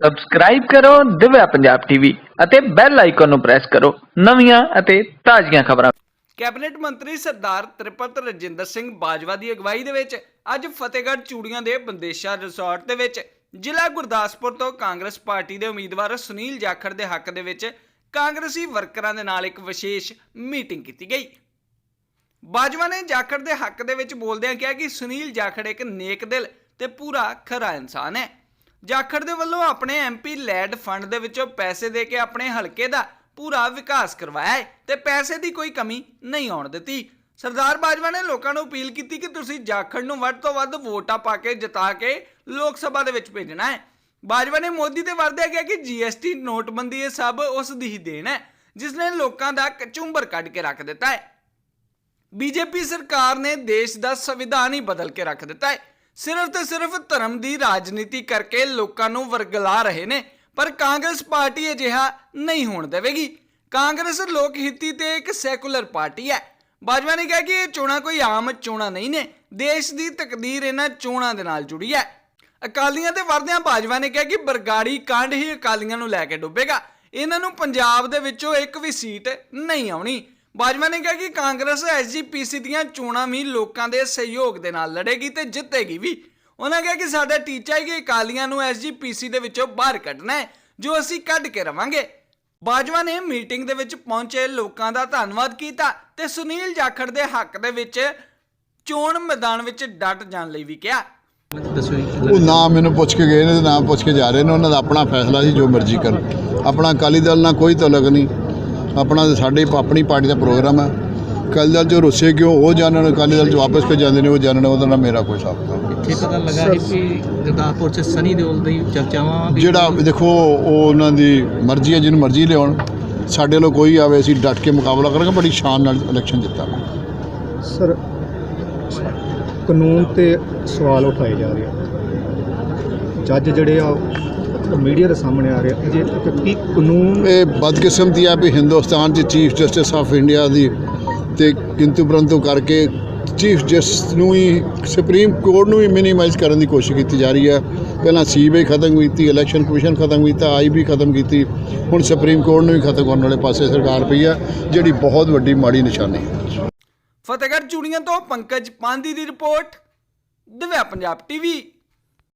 Subscribe ਕਰੋ, Divya Punjab TV ਅਤੇ bell icon ਨੂੰ ਪ੍ਰੈਸ ਕਰੋ। ਨਵੀਆਂ ਅਤੇ ਤਾਜ਼ੀਆਂ ਖਬਰਾਂ। ਕੈਬਨਿਟ ਮੰਤਰੀ ਸਰਦਾਰ ਤ੍ਰਿਪਤ ਰਜਿੰਦਰ ਸਿੰਘ ਬਾਜਵਾ ਦੀ ਅਗਵਾਈ ਦੇ ਵਿੱਚ ਅੱਜ ਫਤਿਹਗੜ੍ਹ ਚੂੜੀਆਂ ਦੇ ਬੰਦੇਸ਼ਾ ਰਿਜ਼ੋਰਟ ਦੇ ਵਿੱਚ ਜ਼ਿਲ੍ਹਾ ਗੁਰਦਾਸਪੁਰ ਤੋਂ ਕਾਂਗਰਸ ਪਾਰਟੀ ਦੇ ਉਮੀਦਵਾਰ ਸੁਨੀਲ ਜਾਖੜ ਦੇ ਹੱਕ ਦੇ ਵਿੱਚ ਕਾਂਗਰਸੀ ਵਰਕਰਾਂ ਦੇ ਨਾਲ ਇੱਕ ਵਿਸ਼ੇਸ਼ ਮੀਟਿੰਗ ਕੀਤੀ ਗਈ। ਬਾਜਵਾ ਨੇ ਜਾਖੜ ਦੇ ਹੱਕ ਦੇ ਵਿੱਚ ਬੋਲਦਿਆਂ ਕਿਹਾ ਕਿ ਸੁਨੀਲ ਜਾਖੜ ਇੱਕ ਨੇਕ ਦਿਲ ਤੇ ਪੂਰਾ ਖਰਾ ਇਨਸਾਨ ਹੈ। ਜਾਖੜ ਦੇ ਵੱਲੋਂ ਆਪਣੇ ਐਮਪੀ ਲੈਡ ਫੰਡ ਦੇ ਵਿੱਚੋਂ ਪੈਸੇ ਦੇ ਕੇ ਆਪਣੇ ਹਲਕੇ ਦਾ ਪੂਰਾ ਵਿਕਾਸ ਕਰਵਾਇਆ ਹੈ ਤੇ ਪੈਸੇ ਦੀ ਕੋਈ ਕਮੀ ਨਹੀਂ ਆਉਣ ਦਿੱਤੀ। ਸਰਦਾਰ ਬਾਜਵਾ ਨੇ ਲੋਕਾਂ ਨੂੰ ਅਪੀਲ ਕੀਤੀ ਕਿ ਤੁਸੀਂ ਜਾਖੜ ਨੂੰ ਵੱਧ ਤੋਂ ਵੱਧ ਵੋਟਾਂ ਪਾ ਕੇ ਜਿਤਾ ਕੇ ਲੋਕ ਸਭਾ ਦੇ ਵਿੱਚ ਭੇਜਣਾ ਹੈ। ਬਾਜਵਾ ਨੇ ਮੋਦੀ ਤੇ ਵਰਦਿਆ ਗਿਆ ਕਿ ਜੀਐਸਟੀ ਨੋਟਬੰਦੀ ਇਹ ਸਭ ਉਸ ਦੀ ਹੀ ਦੇਣ ਹੈ, ਜਿਸ ਨੇ ਲੋਕਾਂ ਦਾ ਕਚੁੰਬਰ ਕੱਢ ਕੇ ਰੱਖ ਦਿੱਤਾ ਹੈ। ਬੀਜੇਪੀ ਸਰਕਾਰ ਨੇ ਦੇਸ਼ ਦਾ ਸੰਵਿਧਾਨ ਹੀ ਬਦਲ ਕੇ ਰੱਖ ਦਿੱਤਾ ਹੈ। ਸਿਰਫ ਤੇ ਸਿਰਫ ਧਰਮ ਦੀ ਰਾਜਨੀਤੀ ਕਰਕੇ ਲੋਕਾਂ ਨੂੰ ਵਰਗਲਾ ਰਹੇ ਨੇ, ਪਰ ਕਾਂਗਰਸ ਪਾਰਟੀ ਅਜਿਹਾ ਨਹੀਂ ਹੋਣ ਦੇਵੇਗੀ। ਕਾਂਗਰਸ ਲੋਕ ਹਿੱਤੀ ਤੇ ਇੱਕ ਸੈਕੂਲਰ ਪਾਰਟੀ ਹੈ। ਬਾਜਵਾ ਨੇ ਕਿਹਾ ਕਿ ਇਹ ਚੋਣਾਂ ਕੋਈ ਆਮ ਚੋਣਾਂ ਨਹੀਂ ਨੇ, ਦੇਸ਼ ਦੀ ਤਕਦੀਰ ਇਹਨਾਂ ਚੋਣਾਂ ਦੇ ਨਾਲ ਜੁੜੀ ਹੈ। ਅਕਾਲੀਆਂ ਤੇ ਵਰਦਿਆਂ ਬਾਜਵਾ ਨੇ ਕਿਹਾ ਕਿ ਬਰਗਾੜੀ ਕਾਂਡ ਹੀ ਅਕਾਲੀਆਂ ਨੂੰ ਲੈ ਕੇ ਡੁੱਬੇਗਾ। ਇਹਨਾਂ ਨੂੰ ਪੰਜਾਬ ਦੇ ਵਿੱਚੋਂ ਇੱਕ ਵੀ ਸੀਟ ਨਹੀਂ ਆਉਣੀ। ਬਾਜਵਾ ਨੇ ਕਿਹਾ ਕਿ ਕਾਂਗਰਸ ਐਸਜੀਪੀਸੀ ਦੀਆਂ ਚੋਣਾਂ ਵੀ ਲੋਕਾਂ ਦੇ ਸਹਿਯੋਗ ਦੇ ਨਾਲ ਲੜੇਗੀ ਤੇ ਜਿੱਤੇਗੀ ਵੀ। ਉਹਨਾਂ ਕਿਹਾ ਕਿ ਸਾਡਾ ਟੀਚਾ ਹੈ ਕਿ ਅਕਾਲੀਆਂ ਨੂੰ ਐਸਜੀਪੀਸੀ ਦੇ ਵਿੱਚੋਂ ਬਾਹਰ ਕੱਢਣਾ ਹੈ ਜੋ ਅਸੀਂ ਕੱਢ ਕੇ ਰਵਾਂਗੇ। ਬਾਜਵਾ ਨੇ ਮੀਟਿੰਗ ਦੇ ਵਿੱਚ ਪਹੁੰਚੇ ਲੋਕਾਂ ਦਾ ਧੰਨਵਾਦ ਕੀਤਾ ਤੇ ਸੁਨੀਲ ਜਾਖੜ ਦੇ ਹੱਕ ਦੇ ਵਿੱਚ ਚੋਣ ਮੈਦਾਨ ਵਿੱਚ ਡਟ ਜਾਣ ਲਈ ਵੀ ਕਿਹਾ। ਉਹ ਨਾ ਮੈਨੂੰ ਪੁੱਛ ਕੇ ਗਏ ਨੇ ਤੇ ਨਾ ਪੁੱਛ ਕੇ ਜਾ ਰਹੇ ਨੇ ਉਹਨਾਂ ਦਾ ਆਪਣਾ ਫੈਸਲਾ ਸੀ ਜੋ ਮਰਜ਼ੀ ਕਰਨ। ਆਪਣਾ ਅਕਾਲੀ ਦਲ ਨਾਲ ਕੋਈ ਤਲਕ ਨਹੀਂ। ਆਪਣਾ ਤੇ ਸਾਡੇ ਆਪਣੀ ਪਾਰਟੀ ਦਾ ਪ੍ਰੋਗਰਾਮ ਹੈ। ਅਕਾਲੀ ਦਲ ਜੋ ਰੁੱਸੇ ਕਿਉਂ? ਉਹ ਜਾਣਨ ਅਕਾਲੀ ਦਲ ਚ ਵਾਪਸ ਕਿਉਂ ਜਾਂਦੇ ਨੇ? ਉਹ ਜਾਣਨ ਉਹਦਾ ਨਾਲ ਮੇਰਾ ਕੋਈ ਸਾਥ ਨਹੀਂ। ਇੱਥੇ ਪਤਾ ਲੱਗਾ ਸੀ ਕਿ ਗੁਰਦਾਸਪੁਰ ਚ ਸਨੀ ਦਿਓਲ ਦੀ ਚਰਚਾਵਾਂ ਜਿਹੜਾ ਦੇਖੋ ਉਹ ਉਹਨਾਂ ਦੀ ਮਰਜ਼ੀ ਹੈ ਜਿਹਨੂੰ ਮਰਜ਼ੀ ਲਿਆਉਣ। ਸਾਡੇ ਵੱਲੋਂ ਕੋਈ ਆਵੇ ਅਸੀਂ ਡਟ ਕੇ ਮੁਕਾਬਲਾ ਕਰਾਂਗੇ ਬੜੀ ਸ਼ਾਨ ਨਾਲ ਇਲੈਕਸ਼ਨ ਜਿੱਤਾਂਗੇ। ਸਰ ਕਾਨੂੰਨ ਤੇ ਸਵਾਲ ਉਠਾਏ ਜਾ ਰਹੇ ਆ। ਜੱਜ ਜਿਹੜੇ ਆ ਮੀਡੀਆ ਦੇ ਸਾਹਮਣੇ ਆ ਰਹੇ ਆ ਜੇ ਕੀ ਕਾਨੂੰਨ ਇਹ ਬਦਕਿਸਮਤੀ ਆ ਵੀ ਹਿੰਦੁਸਤਾਨ 'ਚ ਚੀਫ ਜਸਟਿਸ ਆਫ ਇੰਡੀਆ ਦੀ ਤੇ ਕਿੰਤੂ ਪਰੰਤੂ ਕਰਕੇ ਚੀਫ ਜਸਟਿਸ ਨੂੰ ਹੀ ਸੁਪਰੀਮ ਕੋਰਟ ਨੂੰ ਹੀ ਮਿਨੀਮਾਈਜ਼ ਕਰਨ ਦੀ ਕੋਸ਼ਿਸ਼ ਕੀਤੀ ਜਾ ਰਹੀ ਹੈ। ਪਹਿਲਾਂ ਸੀਬੀਆਈ ਖਤਮ ਕੀਤੀ ਇਲੈਕਸ਼ਨ ਕਮਿਸ਼ਨ ਖਤਮ ਕੀਤਾ ਆਈਬੀ ਖਤਮ ਕੀਤੀ ਹੁਣ ਸੁਪਰੀਮ ਕੋਰਟ ਨੂੰ ਹੀ ਖਤਮ ਕਰਨ ਵਾਲੇ ਪਾਸੇ ਸਰਕਾਰ ਪਈ ਹੈ ਜਿਹੜੀ ਬਹੁਤ ਵੱਡੀ ਮਾੜੀ ਨਿਸ਼ਾਨੀ ਹੈ। ਫਤਿਹਗੜ੍ਹ ਚੂੜੀਆਂ ਤੋਂ ਪੰਕਜ ਪਾਂਦੀ ਦੀ ਰਿਪੋਰਟ ਦਿਵਿਆ ਪੰਜਾਬ ਟੀਵੀ।